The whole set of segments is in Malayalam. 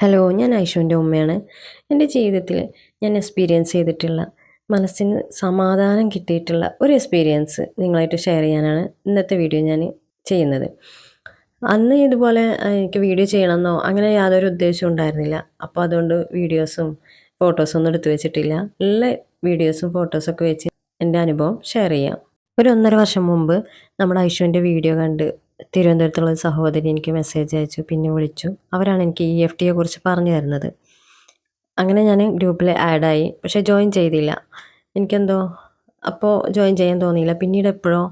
ഹലോ ഞാൻ ഐഷുവിന്റെ ഉമ്മയാണ്. എന്റെ ജീവിതത്തിൽ ഞാൻ എക്സ്പീരിയൻസ് ചെയ്തിട്ടുള്ള മനസ്സിന് സമാധാനം കിട്ടിയിട്ടുള്ള ഒരു എക്സ്പീരിയൻസ് നിങ്ങളായിട്ട് ഷെയർ ചെയ്യാനാണ് ഇന്നത്തെ വീഡിയോ ഞാൻ ചെയ്യുന്നത്. അന്ന് ഇതുപോലെ എനിക്ക് വീഡിയോ ചെയ്യണമെന്നോ അങ്ങനെ യാതൊരു ഉദ്ദേശവും ഉണ്ടായിരുന്നില്ല. അപ്പോൾ അതുകൊണ്ട് വീഡിയോസും ഫോട്ടോസും ഒന്നും എടുത്തു വെച്ചിട്ടില്ല. നല്ല വീഡിയോസും ഫോട്ടോസൊക്കെ വെച്ച് എന്റെ അനുഭവം ഷെയർ ചെയ്യാം. ഒരു ഒന്നര വർഷം മുമ്പ് നമ്മുടെ ഐഷുവിന്റെ വീഡിയോ കണ്ട് തിരുവനന്തപുരത്തുള്ള സഹോദരി എനിക്ക് മെസ്സേജ് അയച്ചു പിന്നെ വിളിച്ചു. അവരാണ് എനിക്ക് ഇ എഫ് ടിയെ കുറിച്ച് പറഞ്ഞു തരുന്നത്. അങ്ങനെ ഞാൻ ഗ്രൂപ്പിൽ ആഡായി പക്ഷേ ജോയിൻ ചെയ്തില്ല. എനിക്കെന്തോ അപ്പോൾ ജോയിൻ ചെയ്യാൻ തോന്നിയില്ല. പിന്നീട് എപ്പോഴോ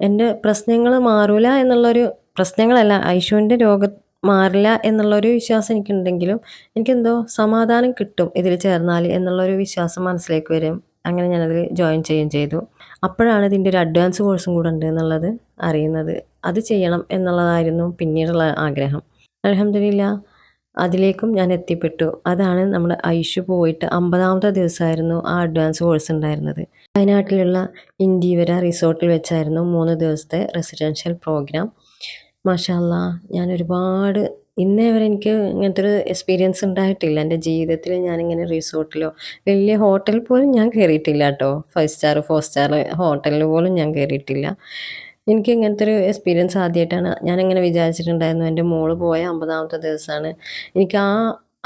എന്റെ പ്രശ്നങ്ങൾ മാറൂല എന്നുള്ളൊരു പ്രശ്നങ്ങളല്ല ഐഷുവിന്റെ രോഗം മാറില്ല എന്നുള്ളൊരു വിശ്വാസം എനിക്കുണ്ടെങ്കിലും എനിക്കെന്തോ സമാധാനം കിട്ടും ഇതിൽ ചേർന്നാൽ എന്നുള്ളൊരു വിശ്വാസം മനസ്സിലേക്ക് വരും. അങ്ങനെ ഞാനത് ജോയിൻ ചെയ്യുകയും ചെയ്തു. അപ്പോഴാണ് ഇതിന്റെ ഒരു അഡ്വാൻസ് കോഴ്സും കൂടെ ഉണ്ട് എന്നുള്ളത് അറിയുന്നത്. അത് ചെയ്യണം എന്നുള്ളതായിരുന്നു പിന്നീടുള്ള ആഗ്രഹം. അലഹമില്ല അതിലേക്കും ഞാൻ എത്തിപ്പെട്ടു. അതാണ് നമ്മൾ ഐഷു പോയിട്ട് അമ്പതാമത്തെ ദിവസമായിരുന്നു ആ അഡ്വാൻസ് കോഴ്സ് ഉണ്ടായിരുന്നത്. വയനാട്ടിലുള്ള ഇൻഡീവര റിസോർട്ടിൽ വെച്ചായിരുന്നു മൂന്ന് ദിവസത്തെ റെസിഡൻഷ്യൽ പ്രോഗ്രാം മാഷാല്ല ഞാൻ ഒരുപാട് ഇന്നേ വരെ എനിക്ക് ഇങ്ങനത്തെ ഒരു എക്സ്പീരിയൻസ് ഉണ്ടായിട്ടില്ല. എന്റെ ജീവിതത്തിൽ ഞാനിങ്ങനെ റിസോർട്ടിലോ വലിയ ഹോട്ടൽ പോലും ഞാൻ കയറിയിട്ടില്ല കേട്ടോ. ഫൈവ് സ്റ്റാർ ഫോർ സ്റ്റാർ ഹോട്ടലിൽ പോലും ഞാൻ കയറിയിട്ടില്ല എനിക്ക് ഇങ്ങനത്തെ ഒരു എക്സ്പീരിയൻസ് ആദ്യമായിട്ടാണ് ഞാനിങ്ങനെ വിചാരിച്ചിട്ടുണ്ടായിരുന്നു. എന്റെ മോൾ പോയ അമ്പതാമത്തെ ദിവസമാണ്. എനിക്ക് ആ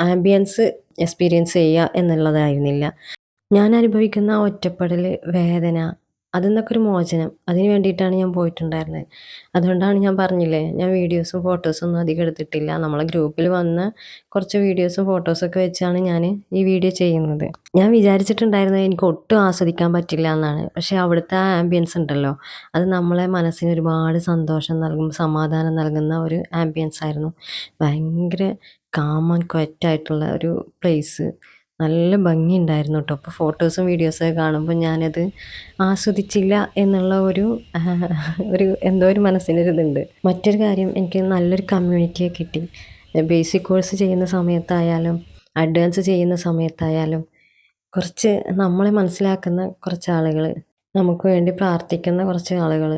ആംബിയൻസ് എക്സ്പീരിയൻസ് ചെയ്യുക എന്നുള്ളതായിരുന്നില്ല. ഞാൻ അനുഭവിക്കുന്ന ഒറ്റപ്പെടൽ വേദന അതിൽ നിന്നൊക്കെ ഒരു മോചനം. അതിന് വേണ്ടിയിട്ടാണ് ഞാൻ പോയിട്ടുണ്ടായിരുന്നത്. അതുകൊണ്ടാണ് ഞാൻ പറഞ്ഞില്ലേ ഞാൻ വീഡിയോസും ഫോട്ടോസും ഒന്നും അധികം എടുത്തിട്ടില്ല. നമ്മളെ ഗ്രൂപ്പിൽ വന്ന കുറച്ച് വീഡിയോസും ഫോട്ടോസൊക്കെ വെച്ചാണ് ഞാൻ ഈ വീഡിയോ ചെയ്യുന്നത്. ഞാൻ വിചാരിച്ചിട്ടുണ്ടായിരുന്നത് എനിക്ക് ഒട്ടും ആസ്വദിക്കാൻ പറ്റില്ല എന്നാണ്. പക്ഷേ അവിടുത്തെ ആംബിയൻസ് ഉണ്ടല്ലോ. അത് നമ്മളെ മനസ്സിന് ഒരുപാട് സന്തോഷം നൽകും സമാധാനം നൽകുന്ന ഒരു ആംബിയൻസ് ആയിരുന്നു. ഭയങ്കര കാമൻ ക്വറ്റായിട്ടുള്ള ഒരു പ്ലേസ് നല്ല ഭംഗിയുണ്ടായിരുന്നു കേട്ടോ അപ്പോൾ ഫോട്ടോസും വീഡിയോസൊക്കെ കാണുമ്പോൾ ഞാനത് ആസ്വദിച്ചില്ല എന്നുള്ള ഒരു ഒരു എന്തോ ഒരു മനസ്സിനൊരിതുണ്ട്. മറ്റൊരു കാര്യം എനിക്ക് നല്ലൊരു കമ്മ്യൂണിറ്റിയെ കിട്ടി. ബേസിക് കോഴ്സ് ചെയ്യുന്ന സമയത്തായാലും അഡ്വാൻസ് ചെയ്യുന്ന സമയത്തായാലും കുറച്ച് നമ്മളെ മനസ്സിലാക്കുന്ന കുറച്ച് ആളുകൾ നമുക്ക് വേണ്ടി പ്രാർത്ഥിക്കുന്ന കുറച്ച് ആളുകൾ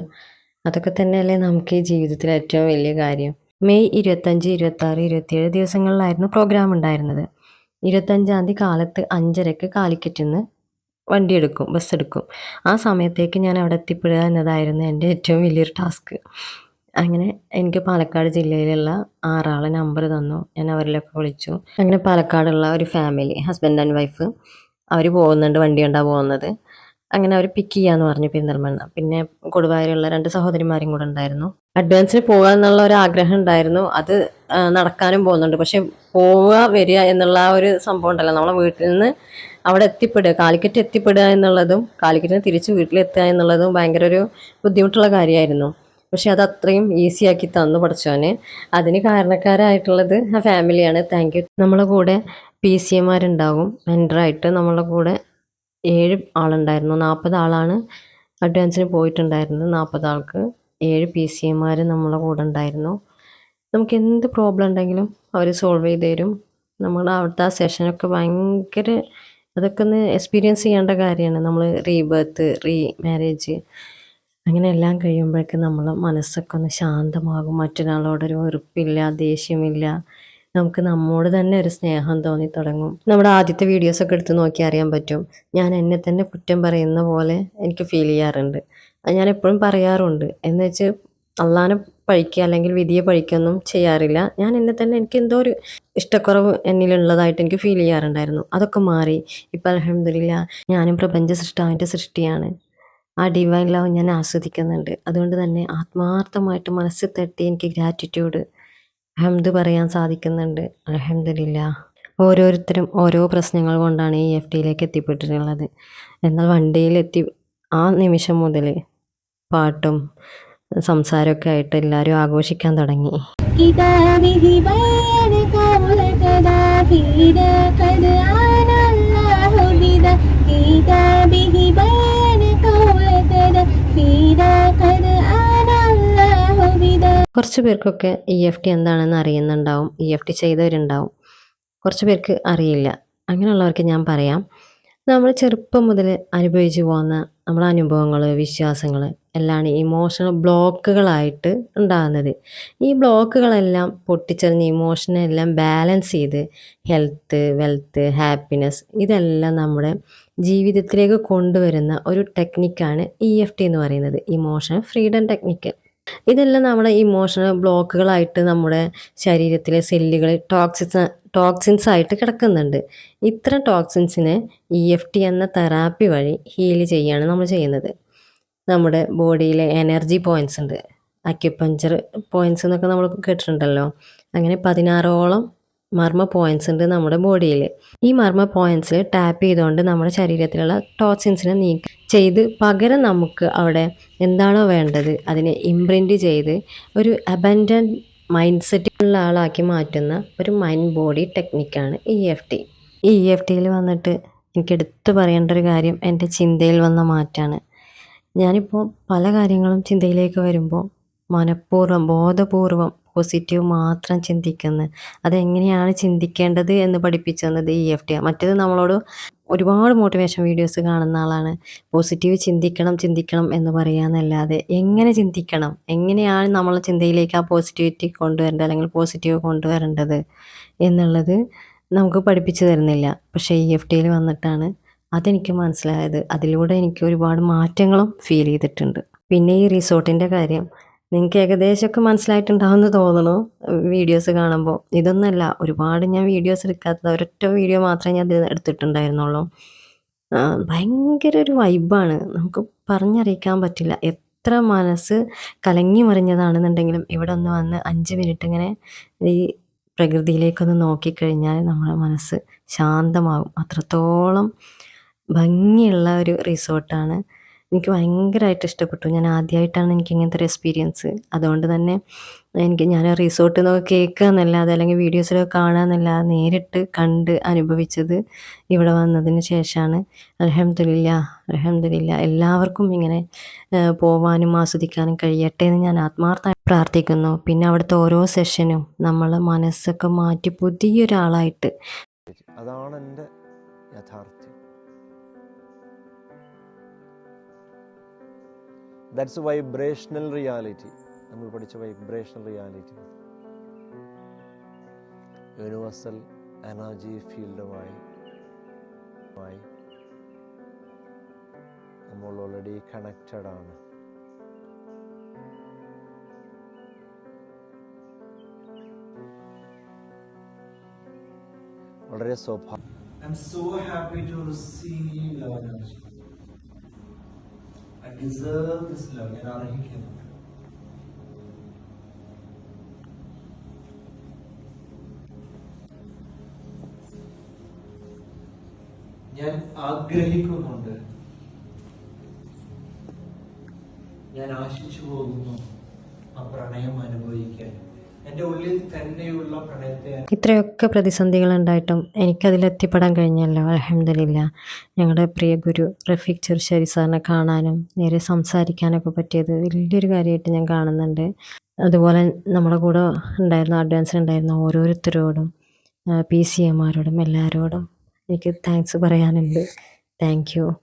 അതൊക്കെ തന്നെയല്ലേ നമുക്ക് ഈ ജീവിതത്തിൽ ഏറ്റവും വലിയ കാര്യം. മെയ് ഇരുപത്തഞ്ച് ഇരുപത്താറ് ഇരുപത്തിയേഴ് ദിവസങ്ങളിലായിരുന്നു പ്രോഗ്രാം ഉണ്ടായിരുന്നത്. ഇരുപത്തഞ്ചാം തീയതി കാലത്ത് അഞ്ചരയ്ക്ക് കാലിക്കറ്റിൽ നിന്ന് വണ്ടി എടുക്കും ബസ് എടുക്കും ആ സമയത്തേക്ക് ഞാൻ അവിടെ എത്തിപ്പെടുക എന്നതായിരുന്നു എന്റെ ഏറ്റവും വലിയൊരു ടാസ്ക്. അങ്ങനെ എനിക്ക് പാലക്കാട് ജില്ലയിലുള്ള ആറാളെ നമ്പർ തന്നു. ഞാൻ അവരിലൊക്കെ വിളിച്ചു. അങ്ങനെ പാലക്കാടുള്ള ഒരു ഫാമിലി ഹസ്ബൻഡ് ആൻഡ് വൈഫ് അവർ പോകുന്നുണ്ട് വണ്ടി കൊണ്ടാണ് പോകുന്നത്. അങ്ങനെ അവർ പിക്ക് ചെയ്യാന്ന് പറഞ്ഞു പെരിന്തൽമണ്ണ. പിന്നെ കൊടുവായൂരുള്ള രണ്ട് സഹോദരിമാരും കൂടെ ഉണ്ടായിരുന്നു. അഡ്വാൻസിന് പോകുക എന്നുള്ള ഒരു ആഗ്രഹം ഉണ്ടായിരുന്നു. അത് നടക്കാനും പോകുന്നുണ്ട്. പക്ഷെ പോവുക വരിക എന്നുള്ള ആ ഒരു സംഭവം ഉണ്ടല്ലോ. നമ്മളെ വീട്ടിൽ നിന്ന് അവിടെ എത്തിപ്പെടുക കാലിക്കറ്റ് എത്തിപ്പെടുക എന്നുള്ളതും കാലിക്കറ്റിന് തിരിച്ച് വീട്ടിലെത്തുക എന്നുള്ളതും ഭയങ്കര ഒരു ബുദ്ധിമുട്ടുള്ള കാര്യമായിരുന്നു. പക്ഷെ അത് അത്രയും ഈസി ആക്കി തന്നു പഠിച്ചവന്. അതിന് കാരണക്കാരായിട്ടുള്ളത് ആ ഫാമിലിയാണ് താങ്ക് യു നമ്മളെ കൂടെ പി സി എമാരുണ്ടാവും മെന്ററായിട്ട് നമ്മളെ കൂടെ ഏഴ് ആളുണ്ടായിരുന്നു. നാൽപ്പത് ആളാണ് അഡ്വാൻസിന് പോയിട്ടുണ്ടായിരുന്നത്. നാൽപ്പത് ആൾക്ക് ഏഴ് പി സി എമാർ നമ്മളെ കൂടെ ഉണ്ടായിരുന്നു. നമുക്ക് എന്ത് പ്രോബ്ലം ഉണ്ടെങ്കിലും അവർ സോൾവ് ചെയ്ത് തരും. നമ്മൾ അവിടുത്തെ ആ സെഷനൊക്കെ ഭയങ്കര അതൊക്കെ ഒന്ന് എക്സ്പീരിയൻസ് ചെയ്യേണ്ട കാര്യമാണ്. നമ്മൾ റീബർത്ത് റീ മാരേജ് അങ്ങനെ എല്ലാം കഴിയുമ്പോഴേക്കും നമ്മൾ മനസ്സൊക്കെ ഒന്ന് ശാന്തമാകും. മറ്റൊരാളോടൊരു വെറുപ്പില്ല ദേഷ്യമില്ല. നമുക്ക് നമ്മോട് തന്നെ ഒരു സ്നേഹം തോന്നി തുടങ്ങും. നമ്മുടെ ആദ്യത്തെ വീഡിയോസൊക്കെ എടുത്ത് നോക്കി അറിയാൻ പറ്റും. ഞാൻ എന്നെ തന്നെ കുറ്റം പറയുന്ന പോലെ എനിക്ക് ഫീൽ ചെയ്യാറുണ്ട്. അത് ഞാൻ എപ്പോഴും പറയാറുണ്ട്. എന്ന് വെച്ച് അള്ളാനെ പഴിക്കുക അല്ലെങ്കിൽ വിധിയെ പഴിക്കൊന്നും ചെയ്യാറില്ല. ഞാൻ എന്നെ തന്നെ എനിക്ക് എന്തോ ഒരു ഇഷ്ടക്കുറവ് എന്നിലുള്ളതായിട്ട് എനിക്ക് ഫീൽ ചെയ്യാറുണ്ടായിരുന്നു. അതൊക്കെ മാറി. ഇപ്പം അലഹമില്ല ഞാനും പ്രപഞ്ച സൃഷ്ടാവിന്റെ സൃഷ്ടിയാണ്. ആ ഡിവൈൻ ലവ് ഞാൻ ആസ്വദിക്കുന്നുണ്ട്. അതുകൊണ്ട് തന്നെ ആത്മാർത്ഥമായിട്ട് മനസ്സിൽ തട്ടി എനിക്ക് ഗ്രാറ്റിറ്റ്യൂഡ് അഹമ്മദ് പറയാൻ സാധിക്കുന്നുണ്ട്. അഹമ്മദില്ല ഓരോരുത്തരും ഓരോ പ്രശ്നങ്ങൾ കൊണ്ടാണ് ഈ എഫ് ഡിയിലേക്ക് എത്തിപ്പെട്ടിട്ടുള്ളത്. എന്നാൽ വണ്ടിയിലെത്തി ആ നിമിഷം മുതൽ പാട്ടും സംസാരമൊക്കെ ആയിട്ട് എല്ലാവരും ആഘോഷിക്കാൻ തുടങ്ങി. കിതാബിഹി കുറച്ച് പേർക്കൊക്കെ ഇ എഫ് ടി എന്താണെന്ന് അറിയുന്നുണ്ടാവും. ഇ എഫ് ടി ചെയ്തവരുണ്ടാവും. കുറച്ച് പേർക്ക് അറിയില്ല. അങ്ങനെയുള്ളവർക്ക് ഞാൻ പറയാം. നമ്മൾ ചെറുപ്പം മുതൽ അനുഭവിച്ചു പോകുന്ന നമ്മുടെ അനുഭവങ്ങൾ വിശ്വാസങ്ങൾ എല്ലാം ഇമോഷണൽ ബ്ലോക്കുകളായിട്ട് ഉണ്ടാകുന്നത്. ഈ ബ്ലോക്കുകളെല്ലാം പൊട്ടിച്ചെറിഞ്ഞ് ഇമോഷനെല്ലാം ബാലൻസ് ചെയ്ത് ഹെൽത്ത് വെൽത്ത് ഹാപ്പിനെസ് ഇതെല്ലാം നമ്മുടെ ജീവിതത്തിലേക്ക് കൊണ്ടുവരുന്ന ഒരു ടെക്നിക്കാണ് ഇ എഫ് ടി എന്ന് പറയുന്നത്. ഇമോഷൻ ഫ്രീഡം ടെക്നിക്ക് ഇതെല്ലാം നമ്മുടെ ഇമോഷണൽ ബ്ലോക്കുകളായിട്ട് നമ്മുടെ ശരീരത്തിലെ സെല്ലുകൾ ടോക്സിൻസ് ടോക്സിൻസ് ആയിട്ട് കിടക്കുന്നുണ്ട്. ഇത്തരം ടോക്സിൻസിനെ ഇ എഫ് ടി എന്ന തെറാപ്പി വഴി ഹീൽ ചെയ്യാണ് നമ്മൾ ചെയ്യുന്നത്. നമ്മുടെ ബോഡിയിലെ എനർജി പോയിൻസ് ഉണ്ട്. അക്യുപഞ്ചർ പോയിൻസ് എന്നൊക്കെ നമ്മൾ കേട്ടിട്ടുണ്ടല്ലോ. അങ്ങനെ പതിനാറോളം മർമ്മ പോയിന്റ്സ് ഉണ്ട് നമ്മുടെ ബോഡിയിൽ ഈ മർമ്മ പോയിന്റ്സിൽ ടാപ്പ് ചെയ്തുകൊണ്ട് നമ്മുടെ ശരീരത്തിലുള്ള ടോക്സിൻസിനെ നീക്കം ചെയ്ത് പകരം നമുക്ക് അവിടെ എന്താണോ വേണ്ടത് അതിനെ ഇംപ്രിന്റ് ചെയ്ത് ഒരു അബൻഡൻ മൈൻഡ് സെറ്റ് ഉള്ള ആളാക്കി മാറ്റുന്ന ഒരു mind body ടെക്നിക്കാണ് E F T E F ടിയിൽ വന്നിട്ട് എനിക്ക് എടുത്തു പറയേണ്ട ഒരു കാര്യം എന്റെ ചിന്തയിൽ വന്ന മാറ്റമാണ് ഞാനിപ്പോൾ പല കാര്യങ്ങളും ചിന്തയിലേക്ക് വരുമ്പോൾ മനഃപൂർവം ബോധപൂർവം പോസിറ്റീവ് മാത്രം ചിന്തിക്കുന്നത് അതെങ്ങനെയാണ് ചിന്തിക്കേണ്ടത് എന്ന് പഠിപ്പിച്ചു തന്നത് ഇ എഫ് ടി മറ്റേത് നമ്മളോട് ഒരുപാട് മോട്ടിവേഷൻ വീഡിയോസ് കാണുന്ന ആളാണ്. പോസിറ്റീവ് ചിന്തിക്കണം ചിന്തിക്കണം എന്ന് പറയാന്നല്ലാതെ എങ്ങനെ ചിന്തിക്കണം? എങ്ങനെയാണ് നമ്മളെ ചിന്തയിലേക്ക് ആ പോസിറ്റിവിറ്റി കൊണ്ടുവരേണ്ടത് അല്ലെങ്കിൽ പോസിറ്റീവ് കൊണ്ടുവരേണ്ടത് എന്നുള്ളത് നമുക്ക് പഠിപ്പിച്ചു തരുന്നില്ല. പക്ഷേ ഇ എഫ് ടിയിൽ വന്നിട്ടാണ് അതെനിക്ക് മനസ്സിലായത്. അതിലൂടെ എനിക്ക് ഒരുപാട് മാറ്റങ്ങളും ഫീൽ ചെയ്തിട്ടുണ്ട്. പിന്നെ ഈ റിസോർട്ടിന്റെ കാര്യം. നിങ്ങൾക്ക് ഏകദേശമൊക്കെ മനസ്സിലായിട്ടുണ്ടാവുമെന്ന് തോന്നുന്നു വീഡിയോസ് കാണുമ്പോൾ ഇതൊന്നല്ല ഒരുപാട് ഞാൻ വീഡിയോസ് എടുക്കാത്ത ഒരൊറ്റ വീഡിയോ മാത്രമേ ഞാൻ എടുത്തിട്ടുണ്ടായിരുന്നുള്ളൂ. ഭയങ്കര ഒരു വൈബാണ്. നമുക്ക് പറഞ്ഞറിയിക്കാൻ പറ്റില്ല. എത്ര മനസ്സ് കലങ്ങി മറിഞ്ഞതാണെന്നുണ്ടെങ്കിലും ഇവിടെ ഒന്ന് വന്ന് അഞ്ച് മിനിറ്റ് ഇങ്ങനെ ഈ പ്രകൃതിയിലേക്കൊന്ന് നോക്കിക്കഴിഞ്ഞാൽ നമ്മുടെ മനസ്സ് ശാന്തമാകും. അത്രത്തോളം ഭംഗിയുള്ള ഒരു റിസോർട്ടാണ് എനിക്ക് ഭയങ്കരമായിട്ട് ഇഷ്ടപ്പെട്ടു. ഞാൻ ആദ്യമായിട്ടാണ് എനിക്ക് ഇങ്ങനത്തെ ഒരു എക്സ്പീരിയൻസ് അതുകൊണ്ട് തന്നെ എനിക്ക് ഞാൻ റിസോർട്ട് നിന്നൊക്കെ കേൾക്കുക എന്നല്ലാതെ അല്ലെങ്കിൽ വീഡിയോസിലൊക്കെ കാണുക എന്നല്ലാതെ നേരിട്ട് കണ്ട് അനുഭവിച്ചത് ഇവിടെ വന്നതിന് ശേഷമാണ്. അലഹമില്ല അലഹമില്ല എല്ലാവർക്കും ഇങ്ങനെ പോവാനും ആസ്വദിക്കാനും കഴിയട്ടെ എന്ന് ഞാൻ ആത്മാർത്ഥമായി പ്രാർത്ഥിക്കുന്നു. പിന്നെ അവിടുത്തെ ഓരോ സെഷനും നമ്മൾ മനസ്സൊക്കെ മാറ്റി പുതിയൊരാളായിട്ട്. അതാണ് എന്റെ യാഥാർത്ഥ്യം ദാറ്റ്സ് വൈബ്രേഷണൽ റിയാലിറ്റി നമ്മൾ പഠിച്ച വൈബ്രേഷണൽ റിയാലിറ്റി യൂണിവേഴ്സൽ എനർജി ഫീൽഡുമായി മായി നമ്മൾ ഓൾറെഡി കണക്റ്റഡ് ആണ്. വളരെ സ്വഭാവം I'm so happy to receive love energy. I deserve this love. ഞാൻ അർഹിക്കുന്നു ഞാൻ ആഗ്രഹിക്കുന്നുണ്ട് ഞാൻ ആശിച്ചു പോകുന്നു ആ പ്രണയം അനുഭവിക്കാൻ ഉള്ളിൽ തന്നെയുള്ള പ്രണയത്തെ ഇത്രയൊക്കെ പ്രതിസന്ധികളുണ്ടായിട്ടും എനിക്കതിലെത്തിപ്പെടാൻ കഴിഞ്ഞല്ലോ അലഹമില്ല ഞങ്ങളുടെ പ്രിയ ഗുരു റഫീഖ് ചെറുശ്ശേരി സാറിനെ കാണാനും നേരെ സംസാരിക്കാനൊക്കെ പറ്റിയത് വലിയൊരു കാര്യമായിട്ട് ഞാൻ കാണുന്നുണ്ട്. അതുപോലെ നമ്മുടെ കൂടെ ഉണ്ടായിരുന്ന അഡ്വാൻസ് ഉണ്ടായിരുന്ന ഓരോരുത്തരോടും പി സി എമാരോടും എല്ലാവരോടും എനിക്ക് താങ്ക്സ് പറയാനുണ്ട്. Thank you.